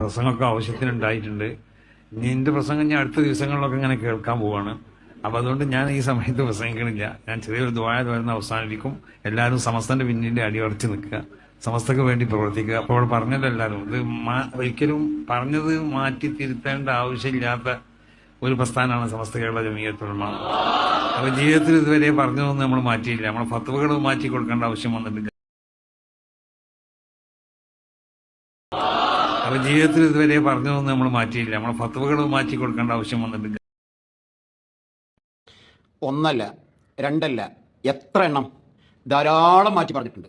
പ്രസംഗമൊക്കെ ആവശ്യത്തിനുണ്ടായിട്ടുണ്ട്. എന്റെ പ്രസംഗം ഞാൻ അടുത്ത ദിവസങ്ങളിലൊക്കെ ഇങ്ങനെ കേൾക്കാൻ പോവാണ്. അപ്പൊ അതുകൊണ്ട് ഞാൻ ഈ സമയത്ത് പ്രസംഗിക്കണില്ല. ഞാൻ ചെറിയൊരു ദ്വായ വരുന്ന അവസാനിപ്പിക്കും. എല്ലാവരും സമസ്തന്റെ പിന്നിന്റെ അടിയുറച്ച് നിൽക്കുക. സമസ്തക്ക് വേണ്ടി പ്രവർത്തിക്കുക. അപ്പോൾ പറഞ്ഞല്ലോ എല്ലാവരും ഇത് ഒരിക്കലും പറഞ്ഞത് മാറ്റി തിരുത്തേണ്ട ആവശ്യമില്ലാത്ത ഒരു പ്രസ്ഥാനമാണ് സമസ്ത കേരള ജമീയത്തുള്ള അപ്പൊ ജീവിതത്തിൽ ഇതുവരെ പറഞ്ഞതൊന്നും നമ്മൾ മാറ്റിയില്ല. നമ്മൾ ഫത്തുവകൾ മാറ്റി കൊടുക്കേണ്ട ആവശ്യം വന്നിട്ടില്ല. അപ്പൊ ജീവിതത്തിൽ ഇതുവരെ പറഞ്ഞതൊന്നും നമ്മൾ മാറ്റിയില്ല. നമ്മൾ ഫത്തുവകൾ മാറ്റി കൊടുക്കേണ്ട ആവശ്യം വന്നിട്ടില്ല. ഒന്നല്ല രണ്ടല്ല എത്ര എണ്ണം ധാരാളം മാറ്റി പറഞ്ഞിട്ടുണ്ട്.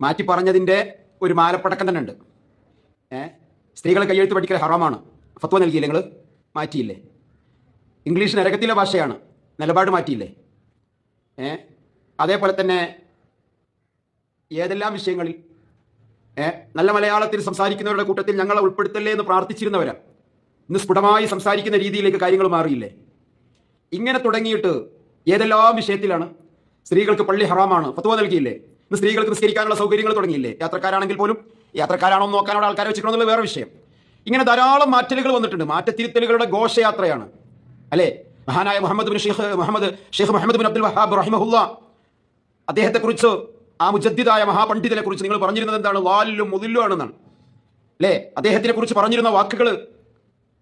മാറ്റി പറഞ്ഞതിന്റെ ഒരു മാലപ്പടക്കം തന്നെ ഉണ്ട്. ഏ? സ്ത്രീകൾ കയ്യെഴുത്ത് പഠിക്കൽ ഹറാമാണ്. ഫത്വ നൽകിയില്ലേ നിങ്ങൾ മാറ്റിയില്ലേ? ഇംഗ്ലീഷ് നരകത്തിലെ ഭാഷയാണ്. നിലപാട് മാറ്റിയില്ലേ? ഏ? അതേപോലെ തന്നെ ഏതെല്ലാം വിഷയങ്ങളിൽ നല്ല മലയാളത്തിൽ സംസാരിക്കുന്നവരുടെ കൂട്ടത്തിൽ ഞങ്ങളെ ഉൾപ്പെടുത്തല്ലേ എന്ന് പ്രാർത്ഥിച്ചിരുന്നവരാ. ഇന്ന് സ്ഫുടമായി സംസാരിക്കുന്ന രീതിയിലേക്ക് കാര്യങ്ങൾ മാറിയില്ലേ? ഇങ്ങനെ തുടങ്ങിയിട്ട് ഏതെല്ലാം വിഷയത്തിലാണ്? സ്ത്രീകൾക്ക് പള്ളി ഹറാമാണ് ഫത്വ നൽകിയില്ലേ? ഇന്ന് സ്ത്രീകൾക്ക് നിസ്കരിക്കാനുള്ള സൗകര്യങ്ങൾ തുടങ്ങിയില്ലേ? യാത്രക്കാരാണെങ്കിൽ പോലും യാത്രക്കാരാണോ എന്ന് നോക്കാനോട് ആൾക്കാരെ വെച്ചിട്ടുണ്ടെന്നുള്ള വേറെ വിഷയം. ഇങ്ങനെ ധാരാളം മാറ്റലുകൾ വന്നിട്ടുണ്ട്. മാറ്റത്തിരുത്തലുകളുടെ ഘോഷയാത്രയാണ്. അല്ലേ? മഹാനായ Muhammad bin Sheikh Muhammad Sheikh Muhammad bin Abdul Wahhab റഹിമഹുല്ല. അദ്ദേഹത്തെക്കുറിച്ച് ആ മുജദ്ദിദായ മഹാപണ്ഡിതനെ കുറിച്ച് നിങ്ങൾ പറഞ്ഞിരുന്നത് എന്താണ്? വാലിലും മുതിലും ആണെന്നാണ്. അല്ലേ? അദ്ദേഹത്തിനെ കുറിച്ച് പറഞ്ഞിരുന്ന വാക്കുകൾ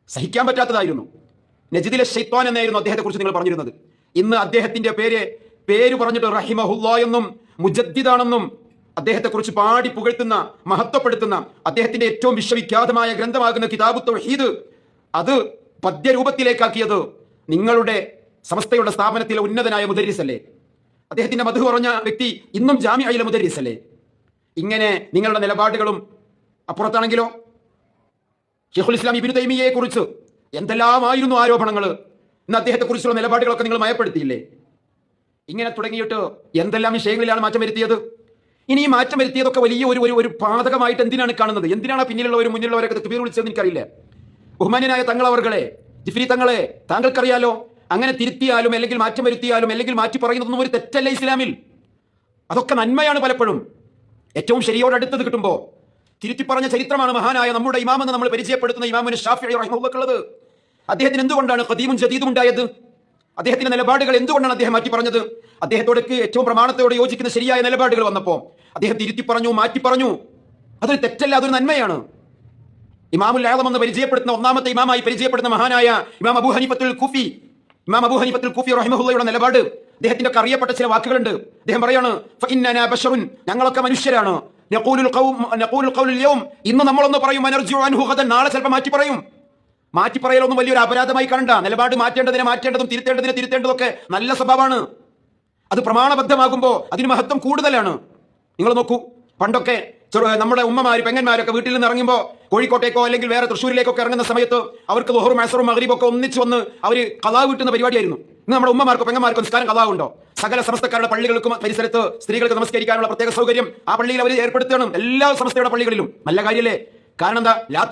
സഹിക്കാൻ പറ്റാത്തതായിരുന്നു. നജിദിലെ ഷെയ്ത്വാൻ എന്നായിരുന്നു അദ്ദേഹത്തെക്കുറിച്ച് നിങ്ങൾ പറഞ്ഞിരുന്നത്. ഇന്ന് അദ്ദേഹത്തിന്റെ പേര് പേര് പറഞ്ഞിട്ട് റഹിമഹുല്ല എന്നും മുജദ്ദിദാണെന്നും അദ്ദേഹത്തെക്കുറിച്ച് പാടി പുകഴ്ത്തുന്ന മഹത്വപ്പെടുത്തുന്ന അദ്ദേഹത്തിന്റെ ഏറ്റവും വിശ്വവിഖ്യാതമായ ഗ്രന്ഥമാകുന്ന കിതാബു തൗഹീദ് അത് പദ്യരൂപത്തിലേക്കാക്കിയത് നിങ്ങളുടെ സമസ്തയുടെ സ്ഥാപനത്തിലെ ഉന്നതനായ മുദരീസ് അല്ലേ അദ്ദേഹത്തിന്റെ മധു പറഞ്ഞ വ്യക്തി ഇന്നും ജാമ്യയിലെ മുദരീസ് ഇങ്ങനെ നിങ്ങളുടെ നിലപാടുകളും അപ്പുറത്താണെങ്കിലോ? ഷെയ്ഖുൽ ഇസ്ലാം ഇബിനു തൈമിയെ കുറിച്ച് എന്തെല്ലാമായിരുന്നു ആരോപണങ്ങൾ ഇന്ന് അദ്ദേഹത്തെ കുറിച്ചുള്ള നിലപാടുകളൊക്കെ നിങ്ങൾ മയപ്പെടുത്തിയില്ലേ? ഇങ്ങനെ തുടങ്ങിയിട്ട് എന്തെല്ലാം വിഷയങ്ങളിലാണ് മാറ്റം വരുത്തിയത്? ഇനി ഈ മാറ്റം വരുത്തിയതൊക്കെ വലിയ ഒരു ഒരു പാതകമായിട്ട് എന്തിനാണ് കാണുന്നത്? എന്തിനാണ് പിന്നിലുള്ളവരും മുന്നിലുള്ളവരൊക്കെ തക്ബീർ വിളിച്ചത് എനിക്കറിയില്ല ബഹുമാന്യനായ തങ്ങളവർകളെ ജിഫ്രി തങ്ങളെ താങ്കൾക്കറിയാലോ? അങ്ങനെ തിരുത്തിയാലും അല്ലെങ്കിൽ മാറ്റം വരുത്തിയാലും അല്ലെങ്കിൽ മാറ്റി പറയുന്നതൊന്നും ഒരു തെറ്റല്ല ഇസ്ലാമിൽ. അതൊക്കെ നന്മയാണ് പലപ്പോഴും. ഏറ്റവും ശരിയോടടുത്തത് കിട്ടുമ്പോൾ തിരുത്തി പറഞ്ഞ ചരിത്രമാണ് മഹാനായ നമ്മുടെ ഇമാമെന്ന് നമ്മൾ പരിചയപ്പെടുത്തുന്ന ഇമാമിന് ഷാഫി റഹിമുള്ളത് അദ്ദേഹത്തിന് എന്തുകൊണ്ടാണ് ഖദീമും ജദീദും ഉണ്ടായത്? അദ്ദേഹത്തിന്റെ നിലപാടുകൾ എന്തുകൊണ്ടാണ് അദ്ദേഹം മാറ്റി പറഞ്ഞത്? അദ്ദേഹത്തോട് ഏറ്റവും പ്രമാണത്തോട് യോജിക്കുന്ന ശരിയായ നിലപാടുകൾ വന്നപ്പോൾ അദ്ദേഹം തിരുത്തി പറഞ്ഞു മാറ്റി പറഞ്ഞു. അതൊരു തെറ്റല്ല അതൊരു നന്മയാണ്. ഇമാമുൽ എന്ന് പരിചയപ്പെടുത്തുന്ന ഒന്നാമത്തെ ഇമാമായി പരിചയപ്പെടുന്ന മഹാനായ ഇമാം അബു ഹനിഫത്തുൽ കുഫി ഇമാം അബു ഹനീഫത്തുൽ കൂഫി റഹിമഹുല്ലയുടെ നിലപാട്. അദ്ദേഹത്തിന്റെ അറിയപ്പെട്ട ചില വാക്കുകളുണ്ട്. അദ്ദേഹം പറയാണ് "ഫഇന്നനാ ബശറുൻ ഞങ്ങളൊക്കെ മനുഷ്യരാണ്. ഇന്ന് നമ്മളൊന്ന് പറയും നാളെ ചിലപ്പോൾ മാറ്റി പറയും. മാറ്റി പറയലൊന്നും വലിയൊരു അപരാധമായി കണ്ട നിലപാട് മാറ്റേണ്ടതിനെ മാറ്റേണ്ടതും തിരുത്തേണ്ടതിനെ തിരുത്തേണ്ടതൊക്കെ നല്ല സ്വഭാവമാണ്. അത് പ്രമാണബദ്ധമാകുമ്പോൾ അതിന് മഹത്വം കൂടുതലാണ്. നിങ്ങൾ നോക്കൂ പണ്ടൊക്കെ നമ്മുടെ ഉമ്മമാര് പെങ്ങന്മാരൊക്കെ വീട്ടിൽ നിന്ന് ഇറങ്ങുമ്പോൾ കോഴിക്കോട്ടേക്കോ അല്ലെങ്കിൽ വേറെ തൃശ്ശൂരിലേക്കൊക്കെ ഇറങ്ങുന്ന സമയത്ത് അവർക്ക് ദോഹറും മൈസറും മകരീബൊക്കെ ഒന്നിച്ച് വന്ന് അവർ കലാ വീട്ടുന്ന പരിപാടിയായിരുന്നു. ഇന്ന് നമ്മുടെ ഉമ്മമാർക്കും പെങ്ങന്മാർക്കോ നിസ്കാരം കലാ ഉണ്ടോ? സകല സമസ്തക്കാരുടെ പള്ളികൾക്കും പരിസരത്ത് സ്ത്രീകൾക്ക് നമസ്കരിക്കാനുള്ള പ്രത്യേക സൗകര്യം ആ പള്ളിയിൽ അവർ ഏർപ്പെടുത്തണം എല്ലാ സമസ്തയുടെ പള്ളികളിലും. നല്ല കാര്യമല്ലേ കാരണം എന്താ? ലാ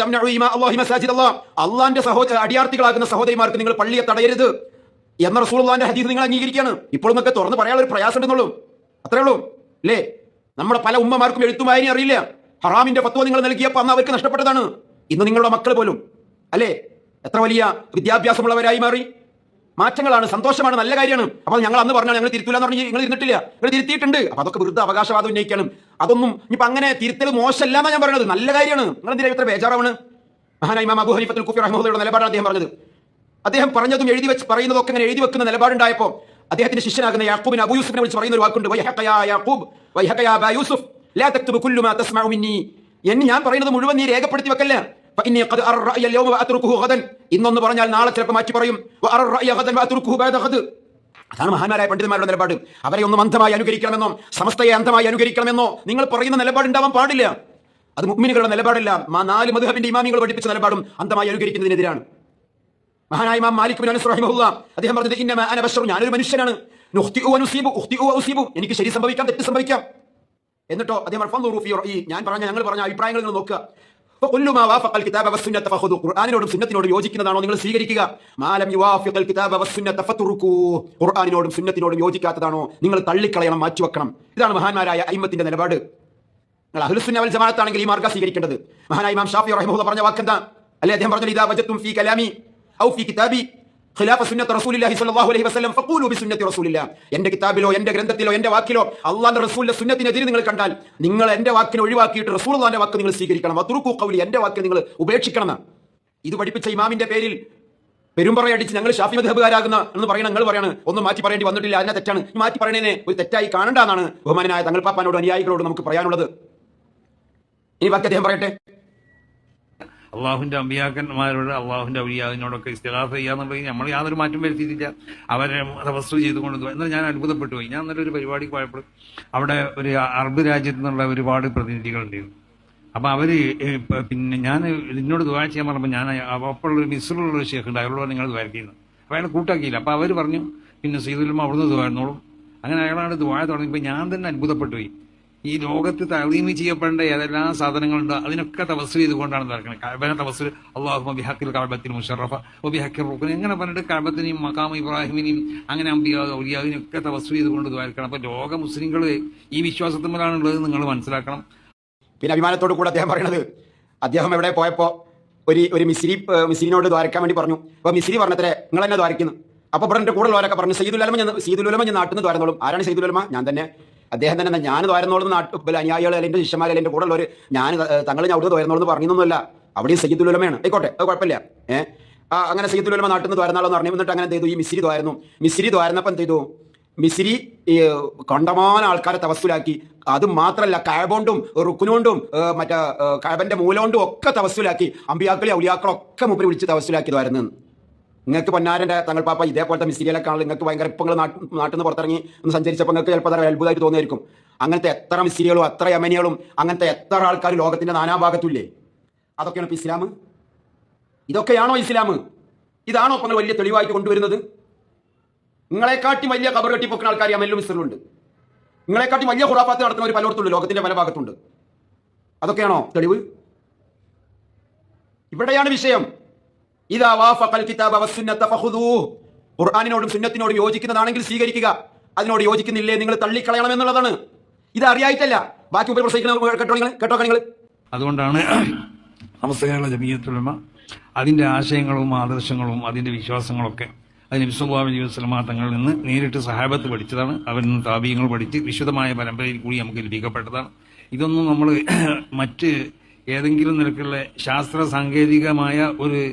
അള്ളാഹിമ മസാജിദ് അല്ലാഹ് അള്ളാന്റെ സഹോദര അടിയാർത്ഥികളാകുന്ന സഹോദരിമാർക്ക് നിങ്ങൾ പള്ളിയെ തടയരുത്. എന്ന റസൂലുള്ളാന്റെ ഹദീസ് നിങ്ങൾ അംഗീകരിക്കുകയാണ്. ഇപ്പോഴും ഒക്കെ തുറന്ന് പറയാനുള്ള ഒരു പ്രയാസം ഉണ്ടെന്നുള്ളൂ അത്രേ ഉള്ളൂ. അല്ലേ നമ്മുടെ പല ഉമ്മമാർക്കും എഴുത്തും വായന അറിയില്ല. ഹറാമിന്റെ പത്വം നിങ്ങൾ നൽകിയപ്പോൾ അന്ന് അവർക്ക് നഷ്ടപ്പെട്ടതാണ്. ഇന്ന് നിങ്ങളുടെ മക്കൾ പോലും. അല്ലേ? എത്ര വലിയ വിദ്യാഭ്യാസമുള്ളവരായി മാറി. മാറ്റങ്ങളാണ് സന്തോഷമാണ് നല്ല കാര്യമാണ്. അപ്പോൾ ഞങ്ങൾ അന്ന് പറഞ്ഞാൽ ഞങ്ങൾ തിരുത്തില്ല എന്ന് പറഞ്ഞ് നിങ്ങൾ ഇരുന്നിട്ടില്ല. നിങ്ങൾ തിരുത്തിയിട്ടുണ്ട്. അപ്പോൾ അതൊക്കെ വെറുതെ അവകാശവാദം ഉന്നയിക്കണം അതൊന്നും ഇപ്പം അങ്ങനെ തിരുത്തൽ മോശമല്ല എന്നാ ഞാൻ പറയുന്നത്. നല്ല കാര്യമാണ്. നിങ്ങൾ എന്തിനാ ഇത്ര ബേജാറാണ് മഹാനായി ഇമാം അബൂ ഹനീഫത്തുൽ കുഫി റഹ്മത്തുള്ളയുടെ നിലപാടാണ് അദ്ദേഹം പറഞ്ഞത്. അദ്ദേഹം പറഞ്ഞതും എഴുതി വെച്ച് പറയുന്നതൊക്കെ ഇങ്ങനെ എഴുതി വെക്കുന്ന നിലപാടുണ്ടായപ്പോൾ അദ്ദേഹത്തിന്റെ ശിഷ്യനാകുന്ന യാക്കൂബിന് അബു യൂസുഫിനെ വിളിച്ച് പറയുന്ന ഒരു വാക്കുണ്ട്. യാക്കൂബ് യൂസുഫ് ലാ തക്തുബ് കുല്ലു മാ തസ്മഉ മിന്നി. ഞാൻ പറയുന്നത് മുഴുവൻ നീ രേഖപ്പെടുത്തി വെക്കല്ല? ഇന്നൊന്ന് പറഞ്ഞാൽ നാളെ ചിലപ്പോൾ മാറ്റി പറയും. അതാണ് മഹാന്മാരായ പണ്ഡിതന്മാരുടെ നിലപാട്. അവരെ ഒന്ന് അന്ധമായി അനുകരിക്കണമെന്നോ സമസ്തയെ അന്ധമായി അനുകരിക്കണമെന്നോ നിങ്ങൾ പറയുന്ന നിലപാട് ഉണ്ടാവാൻ പാടില്ല. അത് മുഗ്മിനുകളുടെ നിലപാടല്ല. നാല് മധുഹബിന്റെ ഇമാമികൾ പഠിപ്പിച്ച നിലപാടും അന്ധമായി അനുകരിക്കുന്നതിനെതിരാണ്. മഹാനായ ഇമാം മാലിക് ബിൻ അനസ് അദ്ദേഹം പറഞ്ഞത് ഇന്നമ അന ബഷറു ഞാനൊരു മനുഷ്യനാണ്. എനിക്ക് ശരി സംഭവിക്കാം തെറ്റ് സംഭവിക്കാം. എന്നിട്ടോ അദ്ദേഹം റഈ ഞാൻ പറഞ്ഞ ഞങ്ങൾ പറഞ്ഞ അഭിപ്രായങ്ങൾ നിങ്ങൾ നോക്കുക. ഫഖുല്ലുമാ വാഫഖൽ കിതാബ സുന്നത്തിനോടും യോജിക്കുന്നതാണോ നിങ്ങൾ സ്വീകരിക്കുക? മാലം കിതാബ സുന്നത്തിനോടും യോജിക്കാത്തതാണോ? നിങ്ങൾ തള്ളിക്കളയണം മാറ്റിവെക്കണം. ഇതാണ് മഹാന്മാരായ അയിമത്തിന്റെ നിലപാട്. നിങ്ങൾ അഹ്ലുസുന്ന വൽ ഈ മാർഗം സ്വീകരിക്കേണ്ടത്. മഹാനായ ഇമാം ഷാഫി പറഞ്ഞ വാക്കെന്താ? അല്ലേ അദ്ദേഹം പറഞ്ഞു ഇദാ വജത്തും ഫീ കലാമി ഔ ഫി കിതാബി ഖിലാഫ സുന്നത്ത് റസൂലില്ലാഹി സ്വല്ലല്ലാഹു അലൈഹി വസല്ലം ഫഖൂലു ബി സുന്നത്തി റസൂലില്ലാ. എന്റെ കിതാബിലോ എന്റെ ഗ്രന്ഥത്തിലോ എന്റെ വാക്കിലോ അള്ളാഹുവിന്റെ റസൂലിന്റെ സുന്നത്തിനെതിരെ നിങ്ങൾ കണ്ടാൽ നിങ്ങൾ എന്റെ വാക്കിനെ ഒഴിവാക്കിയിട്ട് റസൂലുള്ളാഹിന്റെ വാക്ക് നിങ്ങൾ സ്വീകരിക്കണം. വതുറുക്കു ഖൗലി എന്റെ വാക്ക് നിങ്ങൾ ഉപേക്ഷിക്കണം ഇത് പഠിപ്പിച്ച ഇമാമിന്റെ പേരിൽ പെരുമ്പറയടിച്ച് ഞങ്ങൾ ഷാഫി മധബുകാരാകുന്ന എന്ന് പറയണം നിങ്ങൾ പറയാണ്. ഒന്നും മാറ്റി പറയേണ്ടി വന്നിട്ടില്ല. അതിനെ തെറ്റാണ്. മാറ്റി പറയണേനെ ഒരു തെറ്റായി കാണണ്ടെന്നാണ് ബഹുമാനായ തങ്ങൾ പാപ്പാനോട് അനുയായികളോട് നമുക്ക് പറയാനുള്ളത്. ഇനി ബാക്കി അദ്ദേഹം പറയട്ടെ. അള്ളാഹുവിന്റെ അമ്പിയാക്കന്മാരോട് അള്ളാഹുവിന്റെ ഔലിയാവിനോടൊക്കെ ഇസ്തിഹാസ ചെയ്യാന്നുണ്ടെങ്കിൽ നമ്മൾ യാതൊരു മാറ്റം വരുത്തിയിട്ടില്ല. അവരെ തപസ് ചെയ്തുകൊണ്ട് എന്നാൽ ഞാൻ അത്ഭുതപ്പെട്ടു പോയി. ഞാൻ നല്ലൊരു ഒരു പരിപാടിക്ക് പോയപ്പോൾ അവിടെ ഒരു അറബ് രാജ്യത്തു നിന്നുള്ള ഒരുപാട് പ്രതിനിധികളുണ്ടായിരുന്നു അപ്പൊ പ- പിന്നെ ഞാൻ നിന്നോട് ദുആ ചെയ്യാൻ പറഞ്ഞപ്പോൾ ഞാൻ അപ്പോൾ മിസ്റുള്ള ഒരു ഷേഖ് ഉണ്ട് അയാളോട് നിങ്ങൾ ദ്വാരക്കുന്നു അപ്പൊ അയാൾ കൂട്ടാക്കിയില്ല. അപ്പൊ അവർ പറഞ്ഞു പിന്നെ സീതുലമ്മ അവിടുന്ന് ദ്വാരുന്നോളും അങ്ങനെ അയാളാണ് ദ്വാര തുടങ്ങിയപ്പോൾ ഞാൻ തന്നെ അത്ഭുതപ്പെട്ടു പോയി. ഈ ലോകത്ത് തലീമി ചെയ്യപ്പെടേണ്ട ഏതെല്ലാം സാധനങ്ങളുണ്ടോ അതിനൊക്കെ തപസ് ചെയ്തുകൊണ്ടാണ് നടക്കുന്നത്. കഅബനെ തപസ് അള്ളാഹു ബിഹക്കിൽ കഅബത്തിൽ മുഷറഫ ബിഹക്കിൽ റുക്കൻ എങ്ങനെ പറഞ്ഞിട്ട് കഴബത്തിനെയും മക്കാം ഇബ്രാഹിമിനെയും അങ്ങനെ അമ്പിയാ ഔലിയാവിനെയും ഒക്കെ തപസ് ചെയ്തുകൊണ്ട് ഇതുവായിരിക്കണം അപ്പൊ ലോക മുസ്ലിങ്ങൾ ഈ വിശ്വാസത്തിന്മേലാണുള്ളത് നിങ്ങൾ മനസ്സിലാക്കണം. പിന്നെ അഭിമാനത്തോടു കൂടെ അദ്ദേഹം പറയുന്നത് അദ്ദേഹം എവിടെ പോയപ്പോ ഒരു ഒരു മിസ്രി മിസ്രിനോട് ദ്വാരക്കാൻ വേണ്ടി പറഞ്ഞു. അപ്പൊ മിസ്രി പറഞ്ഞത്രേ നിങ്ങൾ തന്നെ ദ്വാരക്കുന്നു. അപ്പൊ ഇവിടെ എന്റെ കൂടെ ഉള്ളവരൊക്കെ പറഞ്ഞു സീദുലമ ഞാൻ സീദുലമ ഞാൻ നാട്ടിൽ നിന്ന് ദ്വാരന്നോളും. ആരാണ് സയ്യിദുലമ ഞാൻ തന്നെ. അദ്ദേഹം തന്നെ ഞാൻ ദ്വാരന്നോളും നാട്ടിൽ അനുയായികൾ അല്ലെങ്കിൽ ശിഷ്യന്മാർ അല്ലെങ്കിൽ കൂടെ ഉള്ളവർ ഞാൻ തങ്ങൾ ഞാൻ അവിടെ ദ്വാരന്നോളെന്ന് പറഞ്ഞൊന്നുമല്ല. അവിടെയും സയ്യിദുലമയാണ് ആയിക്കോട്ടെ അത് കുഴപ്പമില്ല. ഏഹ് അങ്ങനെ സയ്യിദുലമ നാട്ടിൽ നിന്ന് തോരുന്നാളെന്ന് പറഞ്ഞു എന്നിട്ട് അങ്ങനെ ചെയ്തു? ഈ മിസ്രി തോരുന്നു. മിസ്രി തോരുന്നപ്പം ചെയ്തു? മിസ്രി കണ്ടമാന ആൾക്കാരെ തവസ്സുലാക്കി. അത് മാത്രല്ല കാബോണ്ടും റുക്കുനോണ്ടും മറ്റേ കാബന്റെ മൂലോണ്ടും ഒക്കെ തവസ്സുലാക്കി. അമ്പിയാക്കളി ഔലിയാക്കളൊക്കെ മുപ്പിൽ വിളിച്ച് തവസ്സുലാക്കിയതായിരുന്നു നിങ്ങൾക്ക് പൊന്നാരന്റെ തങ്ങൾ പാപ്പ ഇതേപോലത്തെ മിസ്റ്റീരിയലൊക്കെ കാണാൻ നിങ്ങൾക്ക് ഭയങ്കര ഇപ്പം നിങ്ങൾ നാട്ടിൽ നിന്ന് പുറത്തിറങ്ങി ഒന്ന് സഞ്ചരിച്ചപ്പോൾ നിങ്ങൾക്ക് ചിലപ്പോൾ അത് അത്ഭുതമായിട്ട് തോന്നിയായിരിക്കും. അങ്ങനത്തെ എത്ര മിസ്റ്റീരിയലും എത്ര യമനികളും അങ്ങനത്തെ എത്ര ആൾക്കാർ ലോകത്തിന്റെ നാനാഭാഗത്തുമില്ലേ? അതൊക്കെയാണ് ഇപ്പോൾ ഇസ്ലാം. ഇതൊക്കെയാണോ ഇസ്ലാം? ഇതാണോ ഇപ്പം വലിയ തെളിവായിട്ട് കൊണ്ടുവരുന്നത്? നിങ്ങളെക്കാട്ടി വലിയ കബർ കെട്ടിപ്പൊക്കുന്ന ആൾക്കാർ യമനിലും മിസ്റിലുണ്ട് നിങ്ങളെക്കാട്ടി വലിയ ഹുറാഫാത്ത് നടത്തുന്ന ഒരു പലയിടത്തുണ്ട് ലോകത്തിന്റെ പല ഭാഗത്തുണ്ട്. അതൊക്കെയാണോ തെളിവ്? ഇവിടെയാണ് വിഷയം. ഇതാ വാഫഖൽ കിതാബ ഖുർആനിനോടും സുന്നത്തിനോടും യോജിക്കുന്നതാണെങ്കിൽ സ്വീകരിക്കുക. അതിനോട് യോജിക്കുന്നില്ലേ? നിങ്ങൾ തള്ളിക്കളയണം എന്നുള്ളതാണ്. ഇത് അറിയായിട്ടല്ല. ബാക്കി പ്രസംഗിക്കുന്ന കേട്ടോ നിങ്ങൾ? നിങ്ങൾ? അതുകൊണ്ടാണ് സമസ്ത കേരള ജമീയത്തുലമ അതിന്റെ ആശയങ്ങളും ആദർശങ്ങളും അതിന്റെ വിശ്വാസങ്ങളൊക്കെ അത് വിശ്വഭാവി വസ്ലമ തങ്ങളിൽ നിന്ന് നേരിട്ട് സഹാബത്ത് പഠിച്ചതാണ്. അവരിൽ നിന്ന് താപീയങ്ങൾ പഠിച്ച് വിശുദ്ധമായ പരമ്പരയിൽ കൂടി നമുക്ക് ലഭിക്കപ്പെട്ടതാണ്. ഇതൊന്നും നമ്മൾ മറ്റ് ഏതെങ്കിലും നിരക്കുള്ള ശാസ്ത്ര സാങ്കേതികമായ ഒരു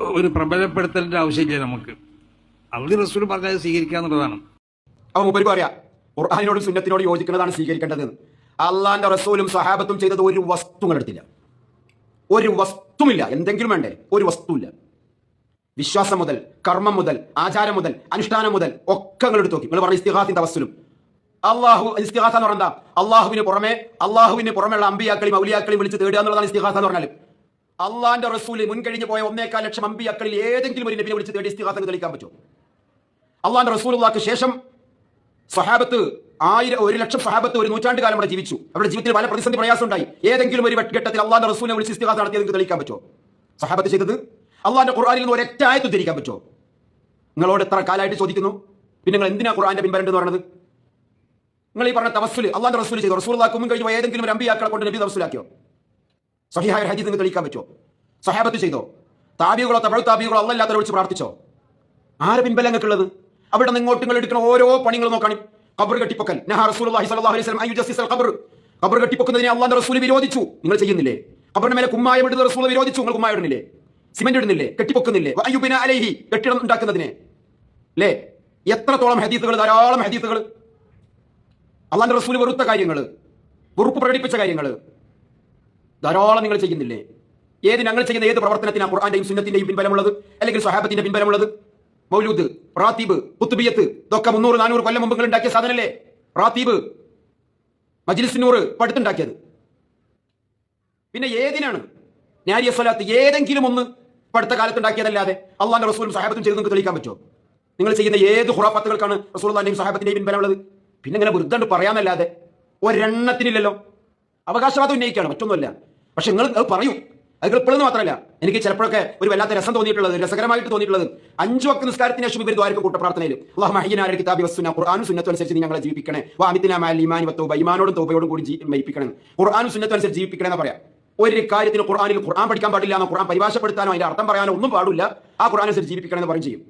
ഒരു പ്രബലപ്പെടുത്തലിന്റെ ആവശ്യമില്ല നമുക്ക്? അവധി റസൂൽ പറഞ്ഞത് സ്വീകരിക്കുക എന്നുള്ളതാണ്. അവ മുപ്പര് പറയാ ഖുർആാനിനോടും സുന്നത്തിനോട് യോജിക്കുന്നതാണ് സ്വീകരിക്കേണ്ടത്. അള്ളാന്റെ റസൂലും സഹാബത്തും ചെയ്തത് ഒരു വസ്തു എടുത്തില്ല ഒരു വസ്തുമില്ല. എന്തെങ്കിലും വേണ്ടേ? ഒരു വസ്തുവില്ല. വിശ്വാസം മുതൽ കർമ്മം മുതൽ ആചാരം മുതൽ അനുഷ്ഠാനം മുതൽ ഒക്കെ നിങ്ങൾ എടുത്തു നോക്കി. നിങ്ങൾ പറഞ്ഞ ഇസ്തിഹാസിന്റെ വസ്തുലും അള്ളാഹു ഇസ്തിഹാസ എന്ന് പറഞ്ഞാൽ അള്ളാഹുവിന് പുറമെ അള്ളാഹുവിന് പുറമെയുള്ള അമ്പിയാക്കളെയും ഔലിയാക്കളെയും വിളിച്ച് തേടുക എന്നുള്ളതാണ് ഇസ്തിഹാസ എന്ന് പറഞ്ഞാൽ അള്ളാന്റെ റസൂൽ മുൻകഴിഞ്ഞ് പോയ ഒന്നേക്കാൽ ലക്ഷം അമ്പിയാക്കളിൽ ഏതെങ്കിലും ഒരു നബിനെ വിളിച്ച് തേടി ഇസ്തിഹാസം തെളിക്കാൻ പറ്റും അള്ളാന്റെ റസൂലുള്ളാക്ക് ശേഷം സഹാബത്ത് ആയിരം ഒരു ലക്ഷം സഹാബത്ത് ഒരു നൂറ്റാണ്ട് കാലം അവിടെ ജീവിച്ചു. അവരുടെ ജീവിതത്തിൽ പല പ്രതിസന്ധി പ്രയാസം ഉണ്ടായി ഏതെങ്കിലും ഒരു ഘട്ടത്തിൽ അള്ളാന്റെ റസൂലിനെ വിളിച്ച് ഇസ്തിഹാസ നടത്തിയത് നിങ്ങൾക്ക് തെളിയിക്കാൻ പറ്റുമോ? സഹാബത്ത് ചെയ്തത് അള്ളാന്റെ ഖുർആനിൽ നിന്ന് ഒരൊറ്റ ആയത്ത് ഉദ്ധരിക്കാൻ പറ്റുമോ? നിങ്ങളോട് എത്ര കാലമായിട്ട് ചോദിക്കുന്നു? പിന്നെ നിങ്ങൾ എന്തിനാ ഖുർആന്റെ പിൻപരണ്ടെന്ന് പറയുന്നത് നിങ്ങൾ ഈ പറഞ്ഞ തവസ്സുൽ അള്ളാന്റെ റസൂൽ ചെയ്തു. റസൂലാക്കും കഴിഞ്ഞ ഏതെങ്കിലും ഒരു അമ്പിയാക്കളെ കൊണ്ട് നബി തവസ്സുലാക്കിയോ? സഹിഹായ ഹദീസ് നിങ്ങൾക്ക് തെളിയിക്കാൻ പറ്റുമോ? സഹാബത്ത് ചെയ്തോ? താബികളോ തമിഴ് താബികളോ അല്ലല്ലാത്തവരെ വിളിച്ച് പ്രാർത്ഥിച്ചോ? ആരെ പിൻബലം നിങ്ങൾക്കുള്ളത്? അവിടെ നിന്ന് ഇങ്ങോട്ട് നിങ്ങൾ എടുക്കുന്ന ഓരോ പണികൾ നോക്കണം. കബർ കെട്ടിപ്പൊക്കൽ. നഹ റസൂലുള്ളാഹി അലൈഹി വസല്ലം ഖബർ. ഖബർ കെട്ടിപ്പൊക്കുന്നതിനെ അള്ളാഹുവിന്റെ റസൂൽ വിരോധിച്ചു. നിങ്ങൾ ചെയ്യുന്നില്ലേ? കബറിന് മേലെ കുമ്മായം ഇടുന്ന റസൂൽ വിരോധിച്ചു. നിങ്ങൾ കുമ്മായം ഇടുന്നില്ലേ? സിമെന്റ് ഇടുന്നില്ലേ? കെട്ടിപ്പൊക്കുന്നില്ലേ? അയ്യുബിന അലൈഹി കെട്ടിടം ഉണ്ടാക്കുന്നതിനെ. അല്ലേ എത്രത്തോളം ഹദീസുകൾ ധാരാളം ഹദീസുകൾ. അള്ളാന്റെ റസൂൽ വെറുത്ത കാര്യങ്ങൾ വെറുപ്പ് പ്രകടിപ്പിച്ച കാര്യങ്ങൾ ധാരാളം നിങ്ങൾ ചെയ്യുന്നില്ലേ? ഏത് ഞങ്ങൾ ചെയ്യുന്ന ഏത് പ്രവർത്തനത്തിനാണ് ഖുർആാന്റെയും സുന്നത്തിന്റെയും പിൻബലമുള്ളത്? അല്ലെങ്കിൽ സ്വഹാബത്തിന്റെ പിൻബലമുള്ളത്? മൗലൂദ് റാത്തീബ് കുത്തുബിയത്ത് ഇതൊക്കെ മുന്നൂറ് നാനൂറ് കൊല്ലം മുമ്പ് ഉണ്ടാക്കിയ സാധനല്ലേ റാത്തീബ് മജിലിസിനൂറ് പടുത്തുണ്ടാക്കിയത് പിന്നെ ഏതിനാണ്? ഞാരിയ സ്വലാത്ത് ഏതെങ്കിലും ഒന്ന് പടുത്ത കാലത്ത് ഉണ്ടാക്കിയതല്ലാതെ അള്ളാന്റെ റസൂലും സഹാബത്തും ചെയ്ത് നിങ്ങൾക്ക് തെളിയിക്കാൻ പറ്റുമോ? നിങ്ങൾ ചെയ്യുന്ന ഏത് ഹുറാഫത്തുകൾക്കാണ് റസൂലിന്റെയും സഹാബത്തിന്റെയും പിൻബലമുള്ളത്? പിന്നെ ഇങ്ങനെ വൃദ്ധണ്ട് പറയാന്നല്ലാതെ ഒരെണ്ണത്തിനില്ലല്ലോ. അവകാശവാദം ഉന്നയിക്കുകയാണ് മറ്റൊന്നുമല്ല. പക്ഷെ നിങ്ങൾ അത് പറയും. അത് ഇപ്പോഴെന്ന് മാത്രമല്ല. എനിക്ക് ചിലപ്പോഴൊക്കെ ഒരു വല്ലാത്ത രസം തോന്നിയിട്ടുള്ളത് രസകരമായിട്ട് തോന്നിയിട്ടുള്ളത് അഞ്ചു വക്ത നിസ്കാരത്തിന് ശേഷം ഇവർ ദ്വാരക്കും കൂട്ടപ്രാർത്ഥനയിൽ അള്ളാഹു മഹീനായ കിതാബി വസ്സുന. ഖുർആാനും സുന്നത്തും അനുസരിച്ച് നീ ഞങ്ങളെ ജീവിപ്പിക്കണേ. വാമിത്തിന മാൽ ഇമാനി വത്തോബ ഇമാനോടും തോബയോടും കൂടി മരിപ്പിക്കണം. ഖുർആാനും സുന്നത്തും അനുസരിച്ച് ജീവിപ്പിക്കണേ എന്ന് പറയാം. ഒരു കാര്യത്തിന് ഖുർആാനിൽ ഖുർആൻ പഠിക്കാൻ പാടില്ല എന്നോ ഖുർആൻ പരിഭാഷപ്പെടുത്താനോ അതിന്റെ അർത്ഥം പറയാനോ ഒന്നും പാടില്ല. ആ ഖുർആൻ അനുസരിച്ച് ജീവിക്കണമെന്ന് പറയും ചെയ്യും.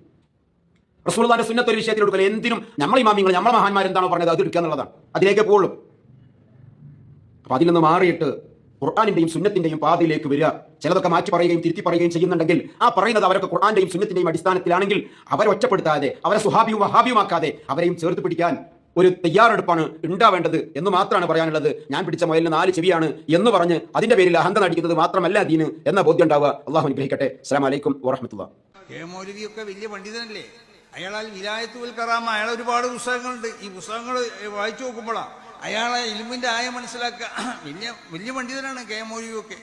റസൂലുള്ളാന്റെ സുന്നത്ത് ഒരു എടുക്കൽ എന്തിനും നമ്മൾ ഇമാമിങ്ങൾ നമ്മളെ മഹാന്മാരെന്താണോ പറഞ്ഞത് അത് എടുക്കുക എന്നുള്ളതാണ്. അതിലേക്ക് പോകുള്ളൂ. അപ്പൊ അതിൽ നിന്ന് മാറിയിട്ട് ഖുർആാനിന്റെയും സുന്നത്തിന്റെയും പാതയിലേക്ക് വരിക. ചിലതൊക്കെ മാറ്റി പറയുകയും തിരുത്തി പറയുകയും ചെയ്യുന്നുണ്ടെങ്കിൽ ആ പറയുന്നത് അവരൊക്കെ ഖുർആാന്റെയും സുന്നത്തിന്റെയും അടിസ്ഥാനത്തിലാണെങ്കിൽ അവരെ ഒറ്റപ്പെടുത്താതെ അവരെ സുഹാബിയും വഹാബിയുമാക്കാതെ അവരെയും ചേർത്ത് പിടിക്കാൻ ഒരു തയ്യാറെടുപ്പാണ് ഉണ്ടാവേണ്ടത് എന്ന് മാത്രമാണ് പറയാനുള്ളത്. ഞാൻ പിടിച്ച മുയലിന് നാല് ചെവിയാണ് എന്ന് പറഞ്ഞ് അതിന്റെ പേരിൽ അഹന്ത നടിക്കുന്നത് മാത്രമല്ല ദീന് എന്ന ബോധ്യം ഉണ്ടാവുക. അള്ളാഹു അനുഗ്രഹിക്കട്ടെ. അസ്സലാമു വലൈക്കും വറഹമത്തുള്ള. മൗലവിയൊക്കെ വലിയ പണ്ഡിതനല്ലേ? അയാളാൽ വിലായത്തുൽ കറാമ അയാൾ ഒരുപാട് പുസ്തകങ്ങളുണ്ട്. ഈ പുസ്തകങ്ങൾ വായിച്ചു നോക്കുമ്പോഴാണ് അയാളെ ഇൽമിന്റെ ആയ മനസ്സിലാക്കുക വലിയ വലിയ പണ്ഡിതനാണ് കെ മൊഴിയൊക്കെ.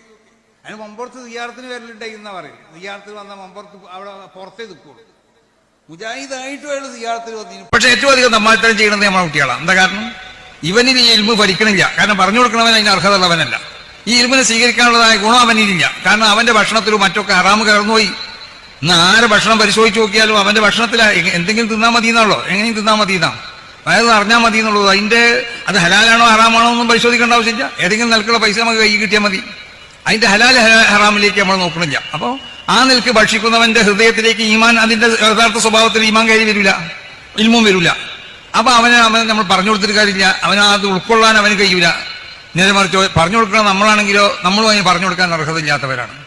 അതിന് മമ്പുറത്ത് തിയ്യാറത്തിന് വരലുണ്ടായിരുന്ന പറയും ദിയാർത്തിൽ വന്ന മമ്പുറത്ത് അവിടെ പുറത്തേ നിൽക്കുള്ളൂ. മുജാഹിദായിട്ടും അയാൾ ദിയാർത്തിൽ വന്നിരുന്നു. പക്ഷേ ഏറ്റവും അധികം തമ്മാത്തരം ചെയ്യണത് നമ്മളെ കുട്ടികളാണ്. എന്താ കാരണം? ഇവനിൽ ഈ ഇൽമ് ഭരിക്കണില്ല. കാരണം പറഞ്ഞു കൊടുക്കണവൻ അതിന് അർഹത ഉള്ളവനല്ല ഈ ഇൽമിനെ സ്വീകരിക്കാനുള്ളതായ ഗുണം അവനിലില്ല കാരണം അവന്റെ ഭക്ഷണത്തിലും മറ്റൊക്കെ ഹറാമ് കയർന്നുപോയി ഇന്ന് ആരെ ഭക്ഷണം പരിശോധിച്ച് നോക്കിയാലും അവന്റെ ഭക്ഷണത്തിൽ എന്തെങ്കിലും തിന്നാൽ മതി എന്നാണല്ലോ എങ്ങനെയും തിന്നാൽ മതി എന്നാ അതായത് അറിഞ്ഞാൽ മതി എന്നുള്ളത്. അതിന്റെ അത് ഹലാലാണോ ഹറാമാണോ ഒന്നും പരിശോധിക്കേണ്ട ആവശ്യമില്ല. ഏതെങ്കിലും നിലക്കുള്ള പൈസ നമുക്ക് കൈ കിട്ടിയാൽ മതി. അതിന്റെ ഹലാൽ ഹറാമിലേക്ക് നമ്മൾ നോക്കണില്ല. അപ്പോൾ ആ നിലയ്ക്ക് ഭക്ഷിക്കുന്നവന്റെ ഹൃദയത്തിലേക്ക് ഈമാൻ അതിന്റെ യഥാർത്ഥ സ്വഭാവത്തിൽ ഈമാൻ കയറി വരില്ല. ഇൽമും വരില്ല. അപ്പോൾ അവനെ അവൻ നമ്മൾ പറഞ്ഞു കൊടുത്തിട്ട് കാര്യമില്ല. അവന് അത് ഉൾക്കൊള്ളാൻ അവന് കഴിയൂല. നേരെ മറിച്ച് പറഞ്ഞു കൊടുക്കണം നമ്മളാണെങ്കിലോ നമ്മളും അതിന് പറഞ്ഞു കൊടുക്കാൻ അർഹതയില്ലാത്തവരാണ്.